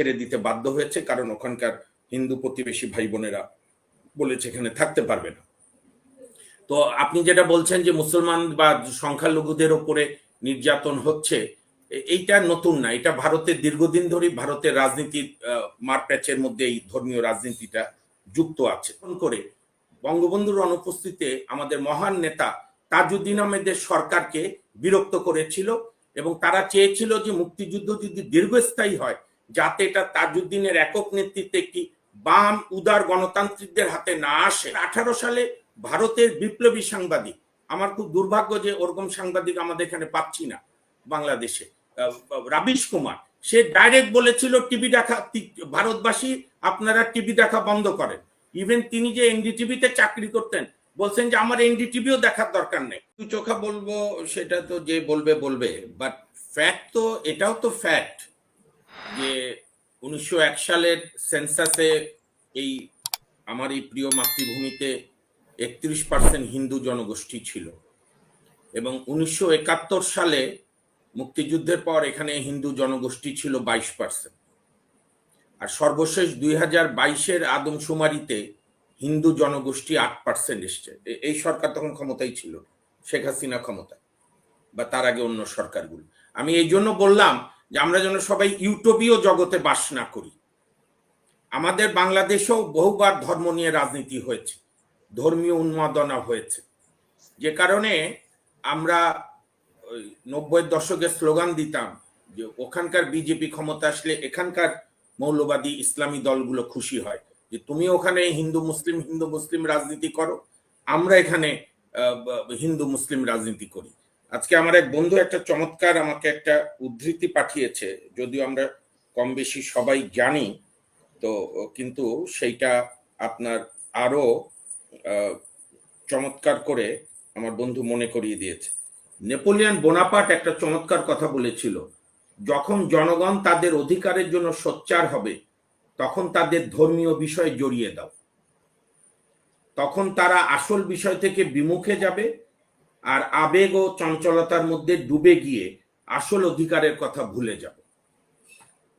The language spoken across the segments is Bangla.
ছেড়ে দিতে বাধ্য হয়েছে, কারণ ওখানকার হিন্দু প্রতিবেশী ভাই বোনেরা বলেছে এখানে থাকতে পারবে না। তো আপনি যেটা বলছেন যে মুসলমান বা সংখ্যালঘুদের ওপরে নির্যাতন হচ্ছে এইটা নতুন না। এটা ভারতের দীর্ঘদিন ধরে ভারতের রাজনীতির মারপ্যাচের মধ্যে এই ধর্মীয় রাজনীতিটা যুক্ত আছে। করে বঙ্গবন্ধুর অনুপস্থিতিতে আমাদের মহান নেতা তাজউদ্দিন আহমেদের সরকারকে বিরক্ত করেছিল এবং তারা চেয়েছিল যে মুক্তিযুদ্ধ যদি দীর্ঘস্থায়ী হয় যাতে এটা তাজউদ্দিনের একক নেতৃত্বে একটি বাম, উদার গণতান্ত্রিকদের হাতে না আসে। আঠারো সালে ভারতের বিপ্লবী সাংবাদিক, আমার খুব দুর্ভাগ্য যে ওরকম সাংবাদিক আমাদের এখানে পাচ্ছি না বাংলাদেশে রাবিশ কুমার। সে ডাইরেক্ট বলেছিল, টিভি দেখা ভারতবাসী, আপনারা টিভি দেখা বন্ধ করেন। ইভেন তিনি যে এনডিটিভিতে চাকরি করতেন, বলছেন যে আমার এনডিটিভিও দেখার দরকার নেই। দু চোখা বলব, সেটা তো যে বলবে বলবে। বাট ফ্যাক্ট তো, এটাও তো ফ্যাক্ট যে উনিশশো এক সালের সেন্সাসে এই আমার এই প্রিয় মাতৃভূমিতে একত্রিশ পার্সেন্ট হিন্দু জনগোষ্ঠী ছিল। এবং উনিশশো একাত্তর সালে মুক্তিযুদ্ধের পর এখানে হিন্দু জনগোষ্ঠী ছিল বাইশ পার্সেন্ট আর সর্বশেষ দুই হাজার বাইশের আদমশুমারিতে হিন্দু জনগোষ্ঠী আট পার্সেন্ট এসছে। এই সরকার তখন ক্ষমতায় ছিল, শেখ হাসিনা ক্ষমতায়, বা তার আগে অন্য সরকারগুলো। আমি এই জন্য বললাম যে আমরা যেন সবাই ইউটোপীয় জগতে বাস না করি। আমাদের বাংলাদেশেও বহুবার ধর্ম নিয়ে রাজনীতি হয়েছে, ধর্মীয় উন্মাদনা হয়েছে। যে কারণে আমরা ওই নব্বই দশকে স্লোগান দিতাম যে ওখানকার বিজেপি ক্ষমতা আসলে এখানকার মৌলবাদী ইসলামী দলগুলো খুশি হয়, যে তুমি ওখানে হিন্দু, মুসলিম হিন্দু, মুসলিম রাজনীতি করো, আমরা এখানে হিন্দু, মুসলিম রাজনীতি করি। আজকে আমার এক বন্ধু একটা চমৎকার আমাকে একটা উদ্ধৃতি পাঠিয়েছে, যদিও আমরা কম বেশি সবাই জানি, তো কিন্তু সেইটা আপনার আরও চমৎকার করে আমার বন্ধু মনে করিয়ে দিয়েছে। নেপোলিয়ান বোনাপাট একটা চমৎকার কথা বলেছিল, যখন জনগণ তাদের অধিকারের জন্য সোচ্চার হবে, তখন তাদের ধর্মীয় বিষয়ে জড়িয়ে দাও। তখন তারা আসল বিষয় থেকে বিমুখে যাবে আর আবেগ ও চঞ্চলতার মধ্যে ডুবে গিয়ে আসল অধিকারের কথা ভুলে যাবে।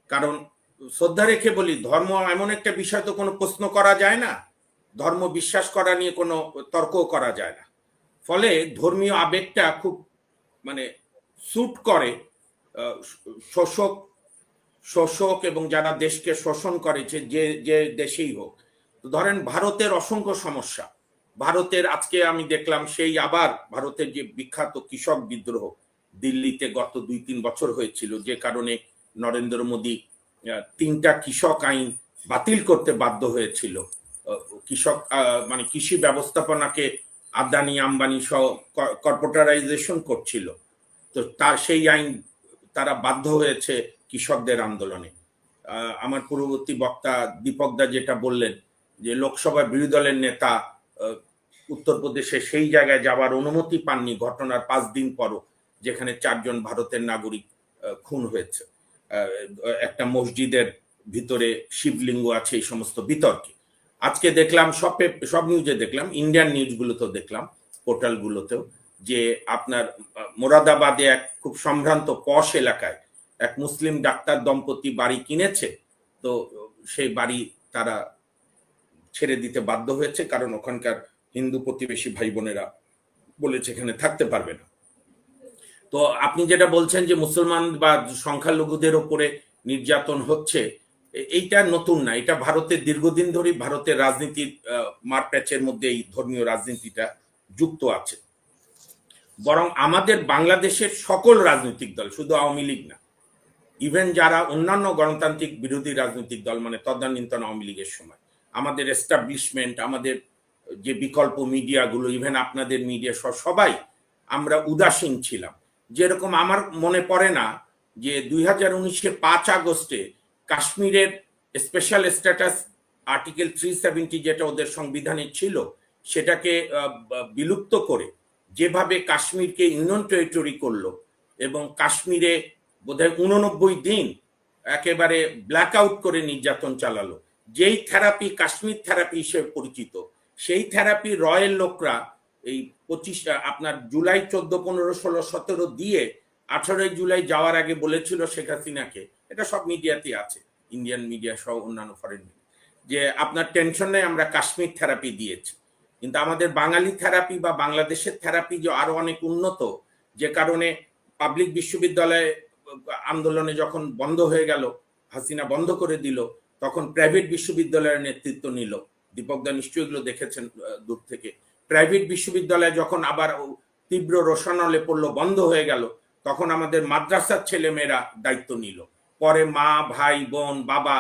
কারণ শ্রদ্ধা রেখে বলি, ধর্ম এমন একটা বিষয় তো কোনো প্রশ্ন করা যায় না। ধর্ম বিশ্বাস করা নিয়ে কোনো তর্ক করা যায় না। ফলে ধর্মীয় আবেগটা খুব মানে স্যুট করে শোষক শোষক এবং যারা দেশকে শোষণ করেছে যে যে দেশেই হোক। ধরেন ভারতের অসংখ্য সমস্যা। ভারতের, আজকে আমি দেখলাম সেই আবার ভারতের যে বিখ্যাত কৃষক বিদ্রোহ দিল্লিতে গত দুই তিন বছর হয়েছিল, যে কারণে নরেন্দ্র মোদী তিনটা কৃষক আইন বাতিল করতে বাধ্য হয়েছিল। কৃষক মানে কৃষি ব্যবস্থাপনাকে আদানি, আম্বানি সহ কর্পোরেটারাইজেশন করছিল। তো তার সেই আইন তারা বাধ্য হয়েছে কৃষকদের আন্দোলনে। আমার পূর্ববর্তী বক্তা দীপক দা যেটা বললেন, যে লোকসভা বিরোধী দলের নেতা উত্তরপ্রদেশে সেই জায়গায় যাওয়ার অনুমতি পাননি। ঘটনার পাঁচ দিন পরও যেখানে চারজন ভারতের নাগরিক খুন হয়েছে। একটা মসজিদের ভিতরে শিবলিঙ্গ আছে এই সমস্ত বিতর্কে। আজকে দেখলাম, সব সব নিউজে দেখলাম ইন্ডিয়ান নিউজগুলোতেও দেখলাম, পোর্টালগুলোতেও, যে আপনার মোরাদাবাদে এক খুব সম্ভ্রান্ত পশ এলাকায় এক মুসলিম ডাক্তার দম্পতি বাড়ি কিনেছে। তো সেই বাড়ি তারা ছেড়ে দিতে বাধ্য হয়েছে, কারণ ওখানকার হিন্দু প্রতিবেশী ভাই বোনেরা বলেছে এখানে থাকতে পারবে না। তো আপনি যেটা বলছেন যে মুসলমান বা সংখ্যালঘুদের ওপরে নির্যাতন হচ্ছে এইটা নতুন না। এটা ভারতের দীর্ঘদিন ধরে ভারতের রাজনীতির মারপ্যাচের মধ্যে এই ধর্মীয় রাজনীতিটা যুক্ত আছে। বরং আমাদের বাংলাদেশের সকল রাজনৈতিক দল, শুধু আওয়ামী লীগ না, ইভেন যারা অন্যান্য গণতান্ত্রিক বিরোধী রাজনৈতিক দল মানে তদানীন্তন আওয়ামী লীগের সময়, আমাদের এস্টাবলিশমেন্ট, আমাদের যে বিকল্প মিডিয়াগুলো ইভেন আপনাদের মিডিয়া সব সবাই আমরা উদাসীন ছিলাম। যেরকম আমার মনে পড়ে না যে দুই হাজার উনিশে পাঁচ আগস্টে কাশ্মীরের special status article three seventy যেটা ওদের সংবিধানে ছিল, সেটাকে বিলুপ্ত করে যেভাবে কাশ্মীরকে ইউনিয়ন টেরিটরি করল এবং কাশ্মীরে বোধহয় উননব্বই দিন একেবারে ব্ল্যাক আউট করে নির্যাতন চালালো, যেই থেরাপি কাশ্মীর থেরাপি হিসেবে পরিচিত সেই থেরাপি রয়েল লোকরা এই পঁচিশ, আপনার জুলাই, চোদ্দ, পনেরো, ষোলো, সতেরো দিয়ে আঠারোই জুলাই যাওয়ার আগে বলেছিল শেখ হাসিনাকে। এটা সব মিডিয়াতে আছে ইন্ডিয়ান মিডিয়া সহ অন্যান্য ফরেন যে আপনার টেনশন আমরা কাশ্মীর থেরাপি দিয়েছি। কিন্তু আমাদের বাঙালি থেরাপি বা বাংলাদেশের থেরাপি যে আরও অনেক উন্নত, যে কারণে পাবলিক বিশ্ববিদ্যালয়ে আন্দোলনে যখন বন্ধ হয়ে গেল, হাসিনা বন্ধ করে দিল, তখন প্রাইভেট বিশ্ববিদ্যালয়ের নেতৃত্ব নিল। দীপকদা নিশ্চয়ই এগুলো দেখেছেন দূর থেকে। প্রাইভেট বিশ্ববিদ্যালয় যখন আবার তীব্র রোশনলে পড়ল, বন্ধ হয়ে গেল, তখন আমাদের মাদ্রাসার ছেলেমেয়েরা দায়িত্ব নিল। পরে মা, ভাই, বোন, বাবা,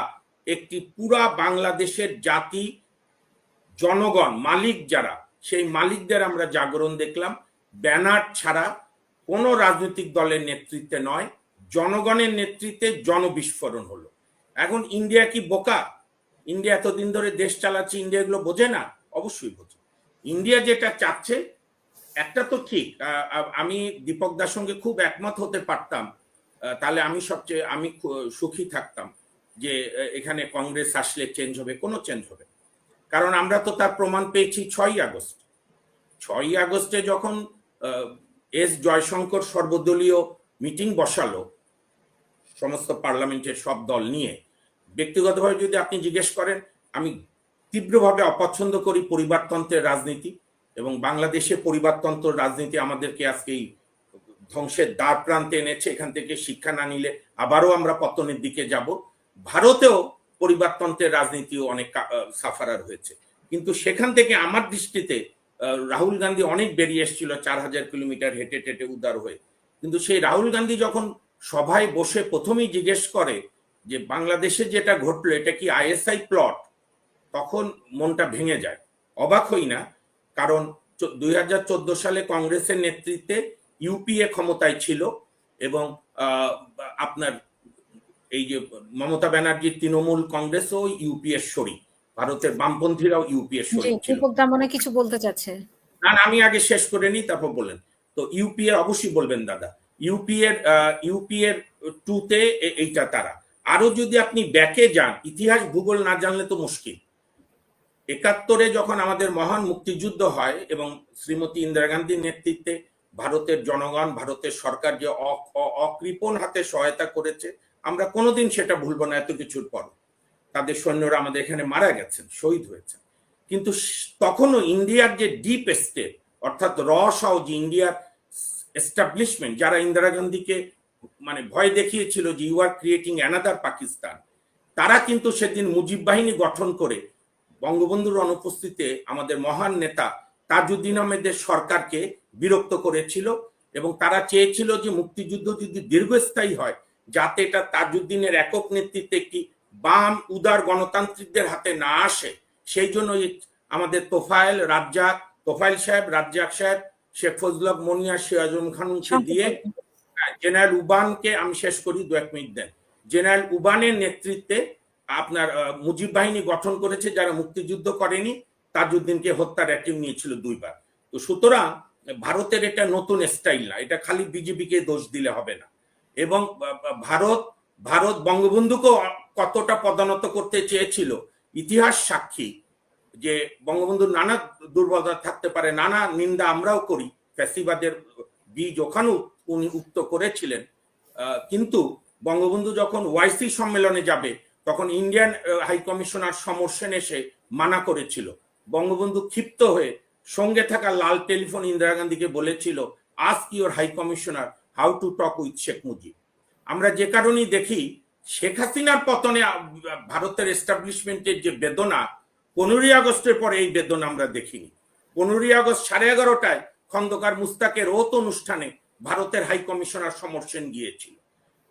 একটি পুরা বাংলাদেশের জাতি, জনগণ, মালিক যারা, সেই মালিকদের আমরা জাগরণ দেখলাম। ব্যানার ছাড়া কোনো রাজনৈতিক দলের নেতৃত্বে নয়, জনগণের নেতৃত্বে জনবিস্ফোরণ হলো। এখন ইন্ডিয়া কি বোকা? ইন্ডিয়া এতদিন ধরে দেশ চালাচ্ছে, ইন্ডিয়া এগুলো বোঝে না? অবশ্যই বোঝে। ইন্ডিয়া যেটা চাচ্ছে, একটা তো ঠিক আমি দীপক দার সঙ্গে খুব একমত হতে পারতাম তাহলে আমি সবচেয়ে, আমি সুখী থাকতাম যে এখানে কংগ্রেস আসলে চেঞ্জ হবে, কোনো চেঞ্জ হবে কারণ আমরা তো তার প্রমাণ পেয়েছি ছয়ই আগস্ট। ছয়ই আগস্টে যখন এস জয়শঙ্কর সর্বদলীয় মিটিং বসালো, সমস্ত পার্লামেন্টের সব দল নিয়ে ব্যক্তিগতভাবে যদি আপনি জিজ্ঞেস করেন, আমি তীব্রভাবে অপছন্দ করি পরিবারতন্ত্রের রাজনীতি এবং বাংলাদেশে পরিবারতন্ত্র রাজনীতি আমাদেরকে আজকে এই ধ্বংসের দ্বার প্রান্তে এনেছে। এখান থেকে শিক্ষা না নিলে আবারও আমরা পতনের দিকে যাব। ভারতেও পরিবারতন্ত্রের রাজনীতিও অনেক সাফারার হয়েছে। কিন্তু সেখান থেকে আমার দৃষ্টিতে রাহুল গান্ধী অনেক বেরিয়ে এসেছিল, চার হাজার কিলোমিটার হেঁটে টেটে উদার হয়ে। কিন্তু সেই রাহুল গান্ধী যখন সভায় বসে প্রথমেই জিজ্ঞেস করে যে বাংলাদেশে যেটা ঘটলো এটা কি আইএসআই প্লট তখন মনটা ভেঙে যায়। অবাক হই না কারণ দুই হাজার চোদ্দ সালে কংগ্রেসের নেতৃত্বে ইউপিএ ক্ষমতায় ছিল এবং আপনার এই যে মমতা ব্যানার্জির তৃণমূল কংগ্রেস কংগ্রেসও ইউপিএ শরিক। ভারতের বামপন্থীরাও ইউপিএ শরিক ছিল। মনে হয় কিছু বলতে চাচ্ছে। না না, আমি আগে শেষ করে নিই তারপর বলেন। তো ইউপিএ অবশ্যই বলবেন দাদা। ইউপিএর ইউপিএর টুতে এইটা তারা। আরও যদি আপনি ব্যাকে যান, ইতিহাস, ভূগোল না জানলে তো মুশকিল। একাত্তরে যখন আমাদের মহান মুক্তিযুদ্ধ হয় এবং শ্রীমতী ইন্দিরা গান্ধীর নেতৃত্বে ভারতের জনগণ, ভারতের সরকার যে অকৃপণ হাতে সহায়তা করেছে, আমরা কোনোদিন সেটা ভুলবো না এত কিছুর পর। তাদের সৈন্যরা আমাদের এখানে মারা গেছেন, শহীদ হয়েছে কিন্তু তখনও ইন্ডিয়ার যে ডিপ স্টেট অর্থাৎ র সহ যে ইন্ডিয়ার এস্টাবলিশমেন্ট যারা ইন্দিরা গান্ধীকে মানে ভয় দেখিয়েছিল যে you are creating another Pakistan তারা কিন্তু সেদিন মুজিব বাহিনী গঠন করে বঙ্গবন্ধুর অনুপস্থিতিতে আমাদের মহান নেতা তাজউদ্দিন আহমেদের সরকারকে বিরক্ত করেছিল এবং তারা চেয়েছিল যে মুক্তিযুদ্ধ যদি দীর্ঘস্থায়ী হয় যাতে এটা তাজউদ্দিনের একক নেতৃত্বে একটি বাম উদার গণতান্ত্রিকদের হাতে না আসে। সেই জন্য আমাদের তোফায়েল রাজ্জাক তোফায়েল সাহেব রাজ্জাক সাহেব শেখ ফজলক মনিয়া সিরাজুল খানকে দিয়ে জেনারেল উবানকে আমি শেষ করি, দু এক মিনিট দেন। জেনারেল উবানের নেতৃত্বে আপনার মুজিব বাহিনী গঠন করেছে, যারা মুক্তিযুদ্ধ করেনি, তাজউদ্দিনকে হত্যার অ্যাক্টিভ নিয়েছিল দুইবার। তো সুতরাং ভারতের এটা নতুন স্টাইল না, এটা খালি বিজেপিকে দোষ দিলে হবে না। এবং ভারত ভারত বঙ্গবন্ধুকেও কতটা পদানত করতে চেয়েছিল, ইতিহাস সাক্ষী যে বঙ্গবন্ধুর নানা দুর্বলতা থাকতে পারে, নানা নিন্দা আমরাও করি, ফ্যাসিবাদের বীজ ওখানেও উনি উক্ত করেছিলেন। কিন্তু বঙ্গবন্ধু যখন ওয়াইসি সম্মেলনে যাবে, তখন Indian high commissioner Samar Sen এসে মানা করেছিল। বঙ্গবন্ধু ক্ষিপ্ত হয়ে সঙ্গে থাকা লাল টেলিফোন ইন্দিরা গান্ধীকে বলেছিল ask your high commissioner how to talk with Sheikh Mujib আমরা যে কারণেই দেখি, শেখ হাসিনার পতনে ভারতের এস্টাবলিশমেন্টের যে বেদনা, পনেরোই আগস্টের পরে এই বেদনা আমরা দেখিনি। পনেরোই আগস্ট সাড়ে এগারোটায় খন্দকার মুস্তাকের ওত অনুষ্ঠানে ভারতের হাই কমিশনার সমর সেন গিয়েছিল।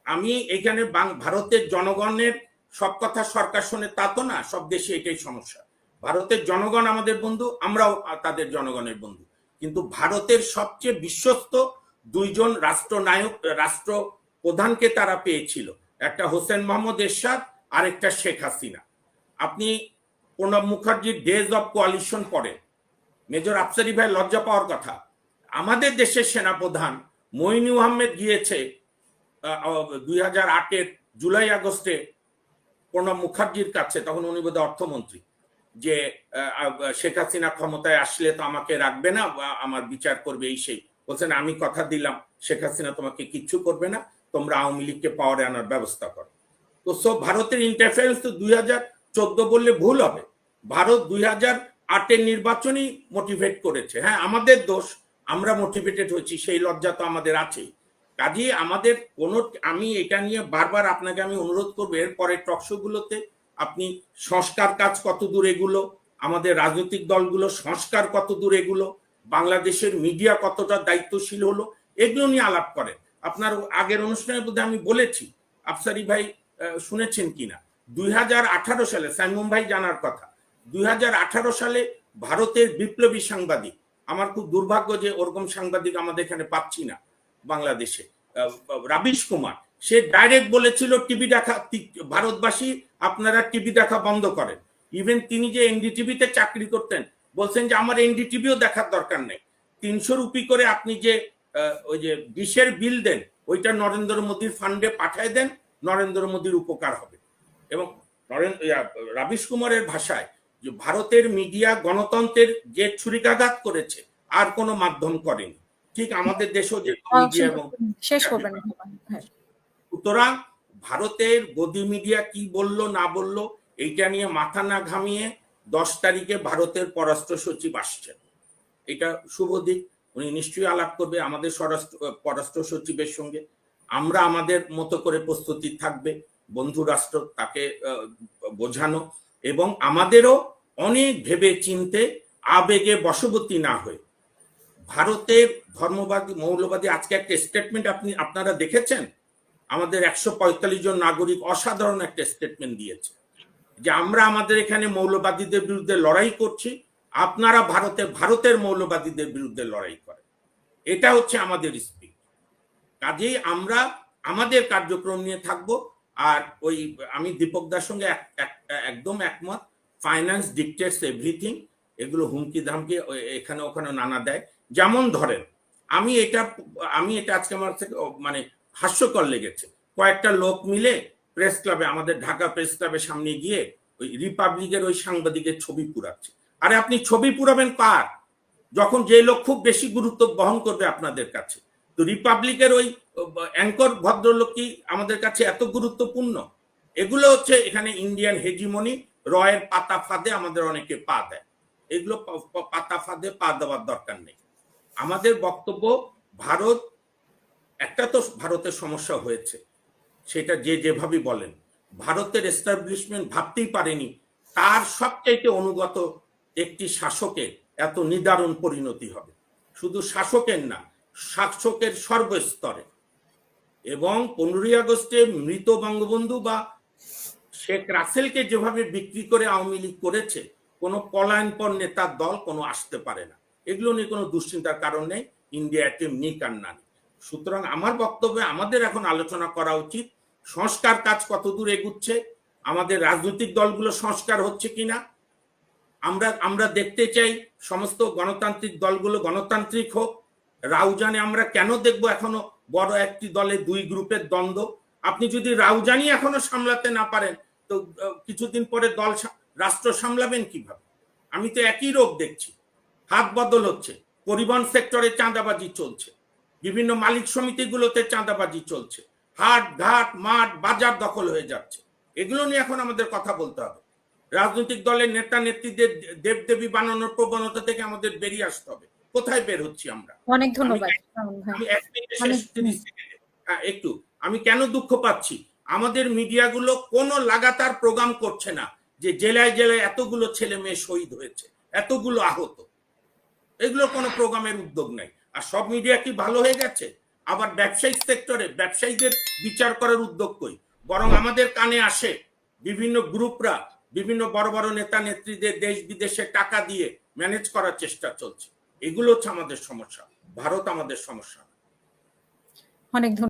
আমি এখানে ভারতের জনগণের সব কথা সরকার শোনে তা তো না, সব দেশে এটাই সমস্যা। ভারতের জনগণ আমাদের বন্ধু, আমরাও তাদের জনগণের বন্ধু। কিন্তু ভারতের সবচেয়ে বিশ্বস্ত দুইজন রাষ্ট্রনায়ক রাষ্ট্র প্রধানকে তারা পেয়েছিল। একটা হোসেন মোহাম্মদ এরশাদ আর একটা শেখ হাসিনা। আপনি প্রণব মুখার্জির ডেজ অফ কোয়ালিশন পড়েন। মেজর আফসারি ভাই লজ্জা পাওয়ার কথা। আমাদের দেশের সেনাপ্রধান মইনু আহমেদ গিয়েছে দুই হাজার আটের জুলাই আগস্টে প্রণব মুখার্জির কাছে, তখন উনি বোধহয় অর্থমন্ত্রী, যে শেখ হাসিনা ক্ষমতায় আসলে তো আমাকে রাখবে না আমার বিচার করবে এই সেই। বলছেন, আমি কথা দিলাম, শেখ হাসিনা তোমাকে কিচ্ছু করবে না, তোমরা আওয়ামী লীগকে পাওয়ারে আনার ব্যবস্থা করো। তো সব ভারতের ইন্টারফারেন্স তো দুই হাজার চোদ্দ বললে ভুল হবে। ভারত দুই হাজার আটের নির্বাচনই মোটিভেট করেছে। হ্যাঁ আমাদের দোষ আমরা মোটিভেটেড হয়েছি, সেই লজ্জা তো আমাদের আছেই। কাজে আমাদের কোনো, আমি এটা নিয়ে বারবার আপনাকে আমি অনুরোধ করব এরপরে টকশোগুলোতে আপনি সংস্কার কাজ কত দূর এগুলো, আমাদের রাজনৈতিক দলগুলো সংস্কার কত দূর এগুলো, বাংলাদেশের মিডিয়া কতটা দায়িত্বশীল হলো, এগুলো নিয়ে আলাপ করেন। আপনার আগের অনুষ্ঠানে বোধহয় আমি বলেছি, আফসারি ভাই শুনেছেন কিনা? দুই হাজার আঠারো সালে, সাইমুম ভাই জানার কথা, দুই হাজার আঠারো সালে ভারতের বিপ্লবী সাংবাদিক আমার খুব দুর্ভাগ্য যে ওরকম সাংবাদিক আমাদের এখানে পাচ্ছি না বাংলাদেশে। রাবিশ কুমার, সে ডাইরেক্ট বলেছিল টিভি দেখা ভারতবাসী আপনারা টিভি দেখা বন্ধ করেন। ইভেন তিনি যে এনডিটিভিতে চাকরি করতেন, বলছেন যে আমার এনডিটিভিও দেখার দরকার নেই। তিনশো রুপি করে আপনি যে ওই যে ডিশের বিল দেন, ওইটা নরেন্দ্র মোদীর ফান্ডে পাঠায় দেন, নরেন্দ্র মোদীর উপকার হবে। এবং নরেন্দ্র রাবিশ কুমারের ভাষায় যে ভারতের মিডিয়া গণতন্ত্রের যে ছুরিকাঘাত করেছে আর কোনো মাধ্যম করেনি। ঠিক আমাদের দেশেও যে মিডিয়া এবং শেষ করবেন হ্যাঁ। সুতরাং ভারতের গদি মিডিয়া কি বলল না বলল এইটা নিয়ে মাথা না ঘামিয়ে দশ তারিখে ভারতের পররাষ্ট্র সচিব আসছেন। এটা শুভ দিক উনি নিশ্চয়ই আলাপ করবে আমাদের স্বরাষ্ট্র পররাষ্ট্র সচিবের সঙ্গে। আমরা আমাদের মতো করে প্রস্তুতি থাকবে বন্ধু রাষ্ট্র তাকে বোঝানো। এবং আমাদেরও অনেক ভেবে চিনতে আবেগে বশবর্তী না হয়ে। ভারতের ধর্মবাদী, মৌলবাদী আজকে একটা স্টেটমেন্ট আপনি, আপনারা দেখেছেন? আমাদের একশো পঁয়তাল্লিশ জন নাগরিক অসাধারণ একটা স্টেটমেন্ট দিয়েছে। যে আমরা আমাদের এখানে মৌলবাদীদের বিরুদ্ধে লড়াই করছি, আপনারা ভারতে, ভারতের মৌলবাদীদের বিরুদ্ধে লড়াই করেন। এটা হচ্ছে আমাদের স্পিচ কাজেই আমরা, আমাদের কার্যক্রম নিয়ে থাকব। আর ওই, আমি দীপক দার সঙ্গে এক- এক- একদম একমত। ফাইন্যান্স ডিকটেটস এভরিথিং এগুলো হুমকি ধামকি এখানে ওখানে নানা দেয়। যেমন ধরেন, আমি এটা আমি এটা আজকে আমার থেকে মানে হাস্যকর লেগেছে। কয়েকটা লোক মিলে প্রেস ক্লাবে আমাদের ঢাকা প্রেস ক্লাবের সামনে গিয়ে ওই রিপাবলিকের ওই সাংবাদিকের ছবি পুরাচ্ছে। আরে আপনি ছবি পুরাবেন কার? যখন যে লোক খুব বেশি গুরুত্ব বহন করবে আপনাদের কাছে। তো রিপাবলিকের ওই অ্যাঙ্কর ভদ্রলোক কি আমাদের কাছে এত গুরুত্বপূর্ণ? এগুলো হচ্ছে এখানে ইন্ডিয়ান হেজিমনি রয়ের পাতা ফাঁদে আমাদের অনেকে পা দেয়। এগুলো পাতা ফাঁদে পা দেওয়ার দরকার নেই। আমাদের বক্তব্য, ভারত, একটা তো ভারতের সমস্যা হয়েছে, সেটা যে যেভাবে বলেন। ভারতের এস্টাবলিশমেন্ট ভাবতেই পারেনি, তার সবচাইতে অনুগত একটি শাসকের এত নিদারুণ পরিণতি হবে। শুধু শাসকের না, শাসকের সর্বস্তরে। এবং পনেরোই আগস্টে মৃত বঙ্গবন্ধু বা শেখ রাসেলকে যেভাবে বিক্রি করে আওয়ামী লীগ করেছে, কোনো পলায়নপর নেতার দল কোনো আসতে পারে না। এগুলো নিয়ে কোনো দুশ্চিন্তার কারণ নেই, ইন্ডিয়া টিম নিক আর সুতরাং আমার বক্তব্যে আমাদের এখন আলোচনা করা উচিত, সংস্কার কাজ কতদূর এগুচ্ছে, আমাদের রাজনৈতিক দলগুলো সংস্কার হচ্ছে কিনা। আমরা আমরা দেখতে চাই সমস্ত গণতান্ত্রিক দলগুলো গণতান্ত্রিক হোক, রাউজানে আমরা কেন দেখব এখনও বড় একটি দলে দুই গ্রুপের দ্বন্দ্ব। আপনি যদি রাউজানি এখনও সামলাতে না পারেন, তো কিছুদিন পরে দল রাষ্ট্র সামলাবেন কীভাবে? আমি তো একই রোগ দেখছি। হাত বদল হচ্ছে, পরিবহন সেক্টরে চাঁদাবাজি চলছে, বিভিন্ন মালিক সমিতিগুলোতে চাঁদাবাজি চলছে, হাট, ঘাট, মাঠ, বাজার দখল হয়ে যাচ্ছে। এগুলো নিয়ে এখন আমাদের কথা বলতে হবে। রাজনৈতিক দলের নেতা নেত্রীদের দেবদেবী বানানোর প্রবণতা থেকে আমাদের বেরিয়ে আসতে হবে। কোথায় বের হচ্ছি আমরা? অনেক ধন্যবাদ আমি এক মিনিটে শেষ অনেক- 30 সেকেন্ডে। হ্যাঁ, একটু। আমি কেন দুঃখ পাচ্ছি? আমাদের মিডিয়াগুলো কোনো লাগাতার প্রোগ্রাম করছে না যে জেলায় জেলায় এতগুলো ছেলে মেয়ে শহীদ হয়েছে এতগুলো আহত। এগুলো কোনো প্রোগ্রামের উদ্যোগ নাই। আর সব মিডিয়া কি ভালো হয়ে গেছে? আবার ব্যবসায়িক সেক্টরে ব্যবসায়ীদের বিচার করার উদ্যোগ কই? বরং আমাদের কানে আসে বিভিন্ন গ্রুপরা বিভিন্ন বড় বড় নেতা নেত্রীদের দেশ বিদেশে টাকা দিয়ে ম্যানেজ করার চেষ্টা চলছে। এগুলো হচ্ছে আমাদের সমস্যা। ভারত আমাদের সমস্যা। অনেক